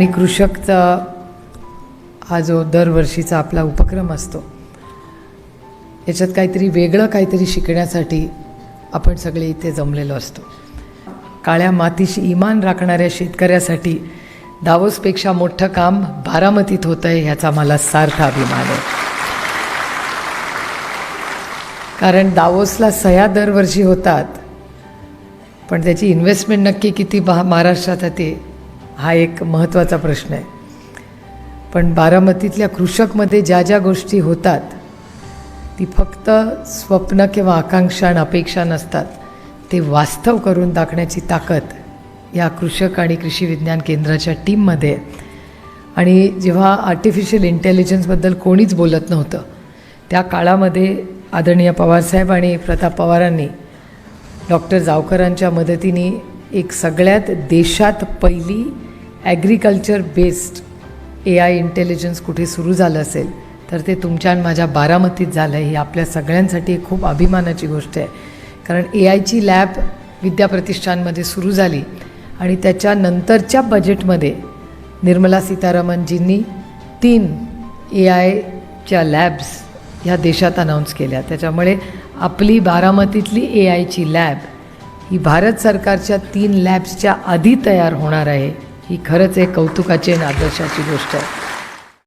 आणि कृषकचा हा जो दरवर्षीचा आपला उपक्रम असतो याच्यात काहीतरी वेगळं काहीतरी शिकण्यासाठी आपण सगळे इथे जमलेलो असतो. काळ्या मातीशी इमान राखणाऱ्या शेतकऱ्यासाठी दावोसपेक्षा मोठं काम बारामतीत होतं आहे ह्याचा मला सार्थ अभिमान आहे. कारण दावोसला सह्या दरवर्षी होतात पण त्याची इन्व्हेस्टमेंट नक्की किती महाराष्ट्रात ते हा एक महत्त्वाचा प्रश्न आहे. पण बारामतीतल्या कृषकमध्ये ज्या ज्या गोष्टी होतात ती फक्त स्वप्न किंवा आकांक्षा आणि अपेक्षा नसतात. ते वास्तव करून दाखण्याची ताकद या कृषक आणि कृषी विज्ञान केंद्राच्या टीममध्ये आणि जेव्हा आर्टिफिशियल इंटेलिजन्सबद्दल कोणीच बोलत नव्हतं त्या काळामध्ये आदरणीय पवारसाहेब आणि प्रताप पवारांनी डॉक्टर जावकरांच्या मदतीने एक सगळ्यात देशात पहिली agriculture based A I intelligence कुठे सुरू झालं असेल तर ते तुमच्या आणि माझ्या बारामतीत झालं ही आपल्या सगळ्यांसाठी एक खूप अभिमानाची गोष्ट आहे. कारण ए आयची लॅब विद्याप्रतिष्ठानमध्ये सुरू झाली आणि त्याच्यानंतरच्या बजेटमध्ये निर्मला सीतारामनजींनी तीन ए आयच्या लॅब्स ह्या देशात अनाऊन्स केल्या. त्याच्यामुळे आपली बारामतीतली ए आयची लॅब ही भारत सरकारच्या तीन लॅब्सच्या आधी तयार होणार आहे. ही खरंच एक कौतुकाची आणि आदर्शाची गोष्ट आहे.